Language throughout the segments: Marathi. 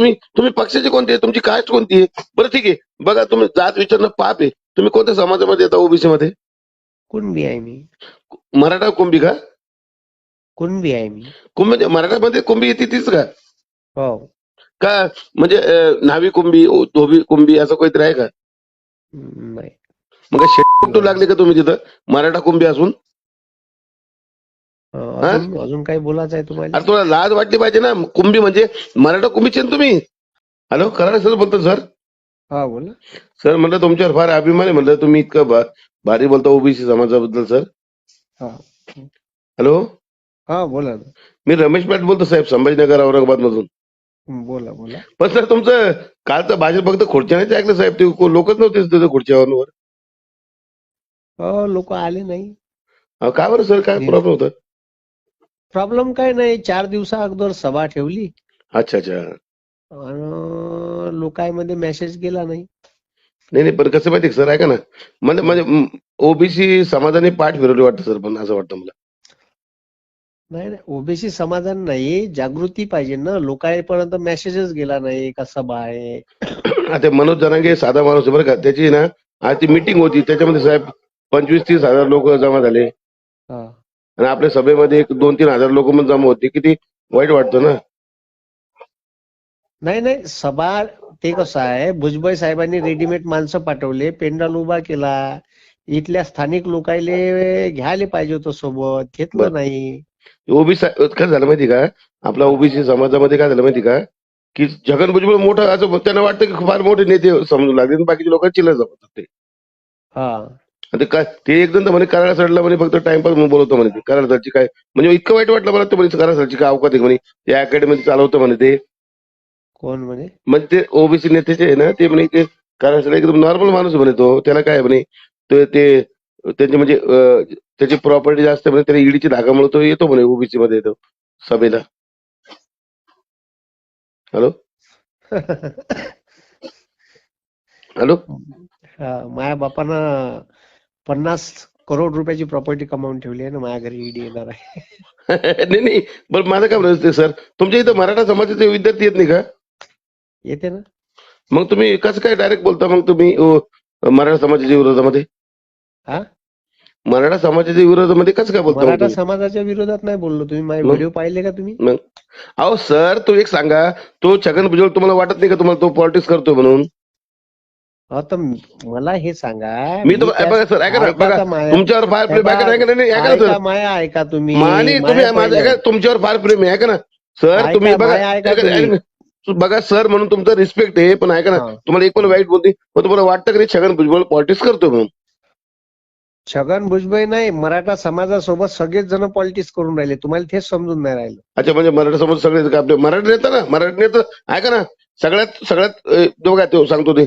तुम्ही तुम्ही पक्षाचे कोणते आहे? तुमची कास्ट कोणती आहे? बरं ठीक आहे. बघा तुम्ही जात विचारणं पाप आहे. तुम्ही कोणत्या समाजामध्ये येता ओबीसी मध्ये कुणबी आहे मी. मराठा कुंभी का? कुणबी आहे मी. कुंभी मराठामध्ये कुंभी येते तीच का? हो. का म्हणजे अं, न्हावी कुंभी ओ- धोबी कुंभी असं काहीतरी आहे का? नाही. मग शेटू लागले का तुम्ही तिथं? मराठा कुंभी असून? अजून अजून काही बोलायचं आहे तुम्हाला? अरे तुला लाज वाटली पाहिजे ना? कुंभी म्हणजे मराठा कुंभीचे ना तुम्ही? हॅलो करा सर बोलतो सर. हा बोला सर म्हणलं तुमच्यावर फार अभिमान आहे म्हणलं तुम्ही इतकं भा- भारी बोलता ओबीसी समाजाबद्दल सर. हा. हॅलो? हा बोला ना. मी रमेश पाटील बोलतो साहेब संभाजीनगर औरंगाबाद मधून हं, बोला बोला. पण सर तुमचं कालचं भाजप फक्त खुर्च्याने ऐकलं साहेब. ते को- लोकच नव्हते तिथं खुर्च्यावर. लोक आले नाही. अहो, का बरं सर? काय प्रॉब्लेम होता? प्रॉब्लेम काय नाही चार दिवसा अगोदर सभा ठेवली. अच्छा अच्छा. आणि लोकांमध्ये मेसेज गेला नाही. नाही नाही पण कसं माहिती सर? ऐका ना. म्हणजे म्हणजे ओबीसी समाजाने पाठ फिरवली वाटतं सर पण असं वाटतं मला. नाही नाही ओबीसी समाधान नाही जागृती पाहिजे ना. लोकांपर्यंत मेसेजच गेला नाही का सभा आहे. आता मनोज जनांगे साधा माणूस आहे बरं का. त्याची ना आज ती मिटिंग होती. त्याच्यामध्ये साहेब पंचवीस तीस हजार लोक जमा झाले. हा. आणि आपल्या सभेमध्ये एक दोन तीन हजार लोक पण जमा होते. किती वाईट वाटतं ना? नाही नाही. सभा ते कसं आहे भुजबळ साहेबांनी रेडीमेड माणसं पाठवले पेंडाल उभा केला. इथल्या स्थानिक लोकायले घ्यायला पाहिजे होतं सोबत. घेतलं नाही. ओबीसी काय झालं माहिती का? आपला ओबीसी समाजामध्ये काय झालं माहिती का? की छगन भुजबळ मोठं असं त्यांना वाटतं की फार मोठे नेते समजू लागले आणि बाकीचे लोक चिल्लर जमतात ते. हा. आणि ते काय ते एकदम तर म्हणे करायला सडला म्हणे फक्त टाइमपास म्हणून बोलवतो म्हणे. ते करायला सरची काय? म्हणजे इतकं वाईट वाटलं मला ते म्हणे करायला सरची काय अवकात आहे म्हणे. ते अकॅडमी चालवतं म्हणे ते. कोण म्हणे? म्हणजे ते ओबीसी नेत्याचे आहे ना ते म्हणे ते करायला एकदम नॉर्मल माणूस म्हणे तो. त्याला काय म्हणे ते ते त्यांचे म्हणजे त्याची प्रॉपर्टी जास्त आहे म्हणे त्याला ईडीची धागामुळे तो येतो म्हणे ओबीसी मध्ये येतो सभेला. हॅलो? हॅलो? माझ्या बापानं पन्नास करोड रुपयाची प्रॉपर्टी कमावून ठेवली आहे ना माझ्या घरी ईडी येणार आहे. नाही नाही पण माझं काय म्हणत सर? तुमच्या इथं मराठा समाजाचे विद्यार्थी येत नाही का? येते ना. मग तुम्ही कसं काय डायरेक्ट बोलता? मग तुम्ही अं, मराठा समाजाच्या विरोधामध्ये? हा? मराठा समाजाच्या विरोधामध्ये कसं काय बोलता मग मराठा तुम्ही? समाजाच्या विरोधात नाही बोललो तुम्ही. माझे मग? व्हिडिओ पाहिले का तुम्ही? अहो सर तो एक सांगा. तो छगन भुजबळ तुम्हाला वाटत नाही का तुम्हाला? तो पॉलिटिक्स करतोय म्हणून. हा तर मला हे सांगा मी तो त्या- बघा सर ऐका ना ऐका बघा तर माया- तुमच्यावर फार प्रेम ऐका- ऐका ऐका नाही नाही, ऐका ना ऐका सर माया ऐका तुम्ही मानी तुम्ही माया माझं तुमच्यावर फार प्रेम आहे ऐका ना सर ऐका, तुम्ही बघा माया ऐका ऐका- तुम्ही. ऐका ना. बघा सर म्हणून तुमचं रिस्पेक्ट आहे पण ऐका ना हा. तुम्हाला एक पण वाईट बोलते पण तुम्हाला वाटतं की छगन भुजबळ पॉलिटिक्स करतोय म्हणून छगन भुजबळ नाही मराठा समाजासोबत सगळेच जण पॉलिटिक्स करून राहिले तुम्हाला तेच समजून नाही राहिलं अच्छा म्हणजे मराठा समाज सगळे का आपले मराठी नेता ना मराठी नेता ऐका ना सगळ्यात सगळ्यात अं, बघा तो सांगतो ते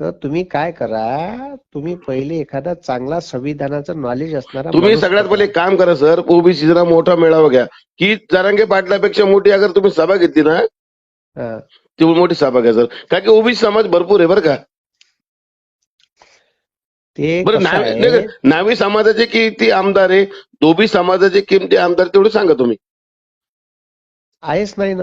तर तुम्ही काय करा तुम्ही पहिले एखादा चांगला संविधानाचं नॉलेज असणारा तुम्ही माणूस सगळ्यात. पहिले एक काम करा सर. ओबीसी जरा मोठा मेळावा घ्या की जरांगे पाटलापेक्षा मोठी अगर तुम्ही सभा घेतली ना हा. ती मोठी सभा घ्या सर. कारण की ओबीसी समाज भरपूर आहे बरं का. ते बरं कसं नावी आहे, नाही का, नावी समाजाचे किती आमदार आहे. दोबी समाजाचे किमती आमदार तेवढे सांगा तुम्ही. आहेच नाही ना.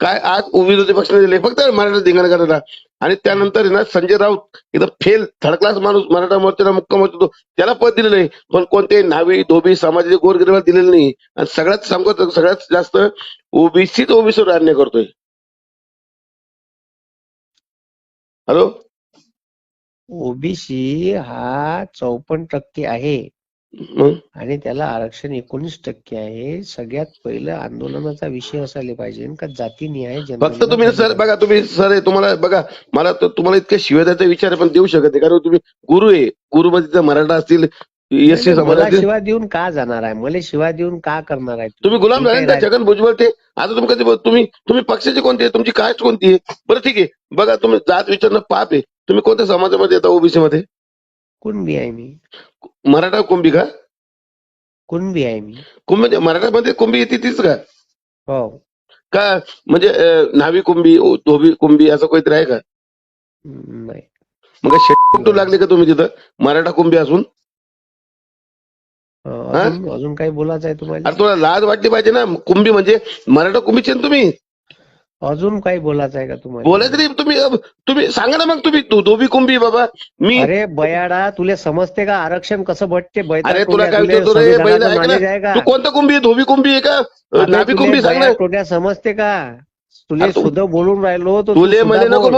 काय आज विरोधी पक्षाने दिले फक्त मराठा धिंगाणा करायला आणि त्यानंतर ना संजय राऊत एकदम फेल थर्ड क्लास माणूस मराठा मोर्चाला मुक्काम होतो त्याला पद दिलेलं नाही पण कोणते नावी धोबी समाजाचे गोरगरिबाला दिलेलं नाही. आणि सगळ्यात सांगतो सगळ्यात जास्त ओबीसीच ओबीसीवर अन्याय करतोय. हॅलो ओबीसी हा चौपन्न टक्के आहे. आणि त्याला आरक्षण एकोणीस टक्के आहे. सगळ्यात पहिलं आंदोलनाचा विषय असायला पाहिजे. का जातीनिहाय फक्त जनगणना तुम्ही सर. बघा तुम्ही सर तुम्हाला बघा मला तर तुम्हाला इतके शिवेदाचा विचार पण देऊ शकत नाही. कारण तुम्ही गुरु आहे. गुरु मध्ये जर मराठा असतील मला समाजातील शिवा देऊन का जाणार आहे? मला शिवा देऊन का करणार आहे तुम्ही? गुलाम छगन भुजबळ ते? आता तुम्ही कधी तुम्ही तुम्ही पक्षाचे कोणते आहे? तुमची कास्ट कोणती आहे? बरं ठीक आहे. बघा तुम्ही जात विचारणं पाप आहे. तुम्ही कोणत्या समाजामध्ये येता? ओबीसी मध्ये कुणबी आहे मी? मराठा कुंभी का? कुणबी आहे मी. कुंभी मराठामध्ये कुंभी येते तीच का? हो. का? म्हणजे अं, न्हावी कुंभी ओ- धोबी कुंभी असं काहीतरी आहे का? नाही. मग शेट कुठून लागले का तुम्ही तिथं? मराठा कुंभी असून? अं, हा? अजून अजून काही बोलायचं आहे तुम्हाला? अरे तुला लाज वाटली पाहिजे ना. कुंभी म्हणजे मराठा कुंभीचे ना तुम्ही? अजून काही बोलायचं आहे का तुम्हाला? बोलायचं नाही तुम्ही तुम्ही सांगा ना मग तुम्ही धोबी कुंभी बाबा मी अरे बयाडा तुले समजते का आरक्षण कसं भेटते? अरे तुला काय विचारतो रे? बैल ऐक ना. तू कोणतं कुंभी धोबी कुंभी आहे का? नाभी कुंभी सांग ना. समजते का? तुले सुद्धा बोलून राहिलो तुले मध्ये नको